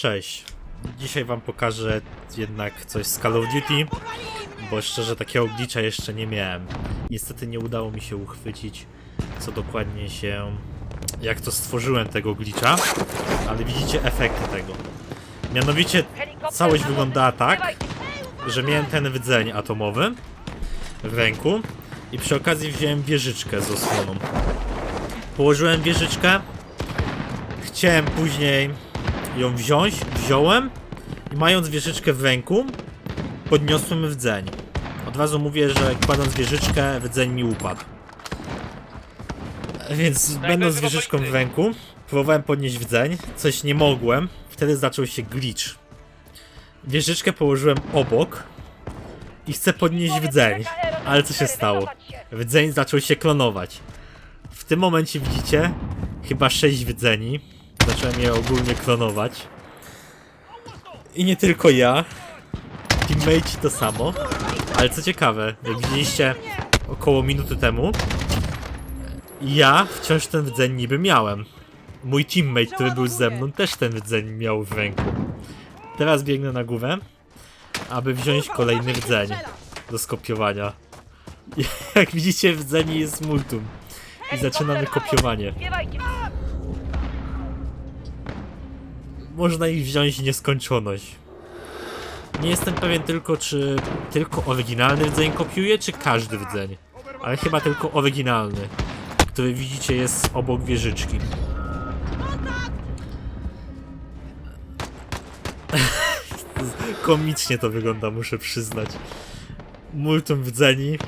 Cześć. Dzisiaj wam pokażę jednak coś z Call of Duty, bo szczerze takiego glitcha jeszcze nie miałem. Niestety nie udało mi się uchwycić, co dokładnie się... jak to stworzyłem tego glitcha, ale widzicie efekty tego. Mianowicie całość wyglądała tak, że miałem ten rdzeń atomowy w ręku i przy okazji wziąłem wieżyczkę z osłoną. Położyłem wieżyczkę, chciałem później ją wziąć, wziąłem i mając wieżyczkę w ręku, podniosłem rdzeń. Od razu mówię, że kładąc wieżyczkę, rdzeń mi upadł. Więc będąc z wieżyczką w ręku, próbowałem podnieść rdzeń, coś nie mogłem, wtedy zaczął się glitch. Wieżyczkę położyłem obok i chcę podnieść rdzeń, ale co się stało? Rdzeń zaczął się klonować. W tym momencie widzicie chyba 6 rdzeni. Zacząłem je ogólnie klonować. I nie tylko ja. Teammates to samo. Ale co ciekawe, jak widzieliście około minuty temu, ja wciąż ten rdzeń niby miałem. Mój teammate, który był ze mną, też ten rdzeń miał w ręku. Teraz biegnę na górę, aby wziąć kolejny rdzeń do skopiowania. Jak widzicie, w rdzeni jest multum. I zaczynamy kopiowanie. Można ich wziąć nieskończoność. Nie jestem pewien tylko, czy tylko oryginalny rdzeń kopiuje, czy każdy rdzeń. Ale chyba tylko oryginalny, który widzicie jest obok wieżyczki. Komicznie to wygląda, muszę przyznać. Multum rdzeni.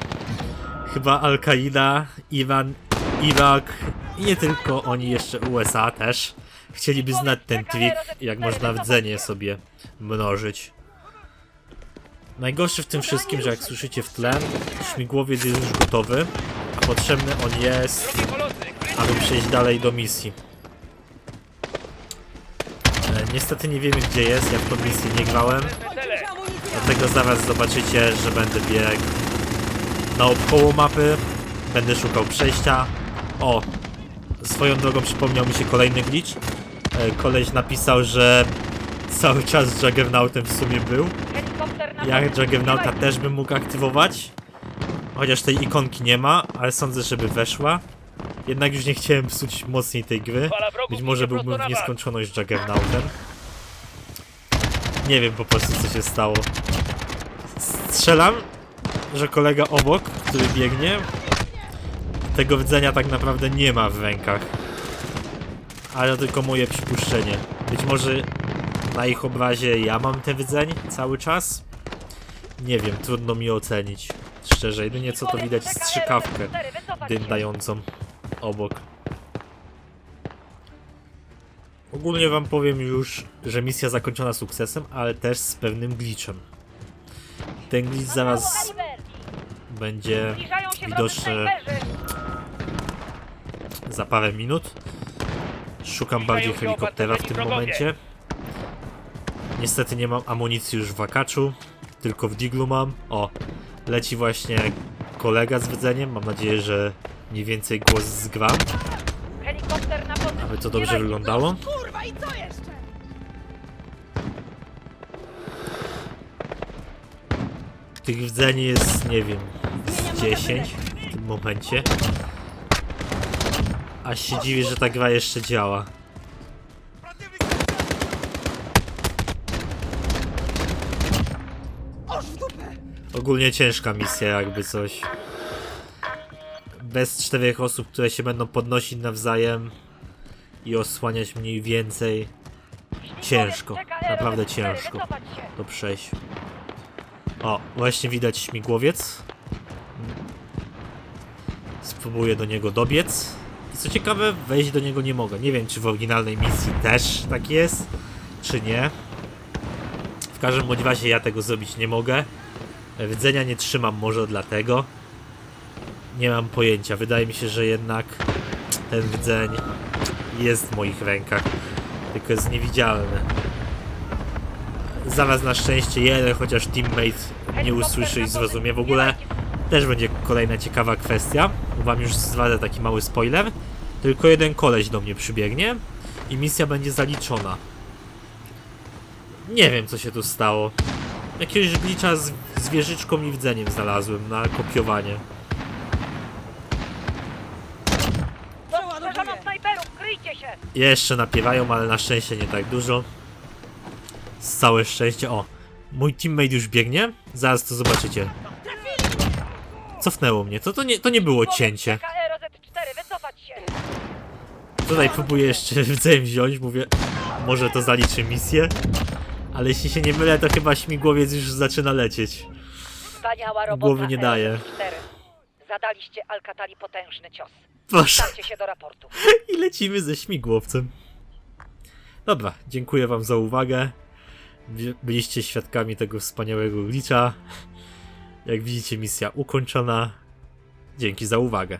Chyba Al-Kaida, Iran, Irak i nie tylko oni, jeszcze USA też. Chcieliby znać ten trik, jak można rdzenie sobie mnożyć. Najgorsze w tym wszystkim, że jak słyszycie w tle, śmigłowiec jest już gotowy, a potrzebny on jest, aby przejść dalej do misji. Niestety nie wiemy gdzie jest, ja w tą misję nie grałem, dlatego zaraz zobaczycie, że będę biegł naokoło mapy, będę szukał przejścia. O, swoją drogą przypomniał mi się kolejny glitch. E, Koleś napisał, że cały czas z Juggernautem w sumie był. Ja Juggernauta też bym mógł aktywować. Chociaż tej ikonki nie ma, ale sądzę, żeby weszła. Jednak już nie chciałem psuć mocniej tej gry. Być może byłbym w nieskończoność z Juggernautem. Nie wiem po prostu co się stało. Strzelam, że kolega obok, który biegnie, tego rdzenia tak naprawdę nie ma w rękach. Ale to tylko moje przypuszczenie. Być może na ich obrazie ja mam ten rdzeń cały czas? Nie wiem, trudno mi ocenić. Szczerze, jedynie co to widać strzykawkę dym dającą obok. Ogólnie wam powiem już, że misja zakończona sukcesem, ale też z pewnym glitchem. Ten glitch zaraz będzie widoczny za parę minut. Szukam bardziej helikoptera w tym momencie. Niestety nie mam amunicji już w wakaczu, tylko w diglu mam. O, leci właśnie kolega z rdzeniem. Mam nadzieję, że mniej więcej głos zgram, Helikopter na pod... aby to dobrze wyglądało. Kurwa i co jeszcze? Tych rdzeni jest, nie wiem, z 10 w tym momencie. Aż się dziwię, że ta gra jeszcze działa. Ogólnie ciężka misja, jakby coś. Bez czterech osób, które się będą podnosić nawzajem i osłaniać mniej więcej. Ciężko, naprawdę ciężko to przejść. O, właśnie widać śmigłowiec. Spróbuję do niego dobiec. Co ciekawe, wejść do niego nie mogę. Nie wiem, czy w oryginalnej misji też tak jest, czy nie. W każdym bądź razie ja tego zrobić nie mogę. Rdzenia nie trzymam może dlatego. Nie mam pojęcia. Wydaje mi się, że jednak ten rdzeń jest w moich rękach. Tylko jest niewidzialny. Zaraz na szczęście jeden chociaż teammate nie usłyszy i zrozumie. W ogóle też będzie kolejna ciekawa kwestia. Wam już zdradzę taki mały spoiler. Tylko jeden koleś do mnie przybiegnie i misja będzie zaliczona. Nie wiem, co się tu stało. Jakiegoś glicza z, z wieżyczką i wdzeniem znalazłem na kopiowanie. Jeszcze napiewają, ale na szczęście nie tak dużo. Z całe szczęście. O, mój teammate już biegnie? Zaraz to zobaczycie. Cofnęło mnie. To, to, nie, to nie było cięcie. Tutaj próbuję jeszcze rdzeń wziąć, mówię, może to zaliczy misję. Ale jeśli się nie mylę, to chyba śmigłowiec już zaczyna lecieć. Wspaniała robota, Głowy nie daje. RZ-4. Zadaliście Alcatali potężny cios. Proszę. Stawcie się do raportu. I lecimy ze śmigłowcem. Dobra, dziękuję wam za uwagę. By- Byliście świadkami tego wspaniałego glitcha. Jak widzicie, misja ukończona. Dzięki za uwagę.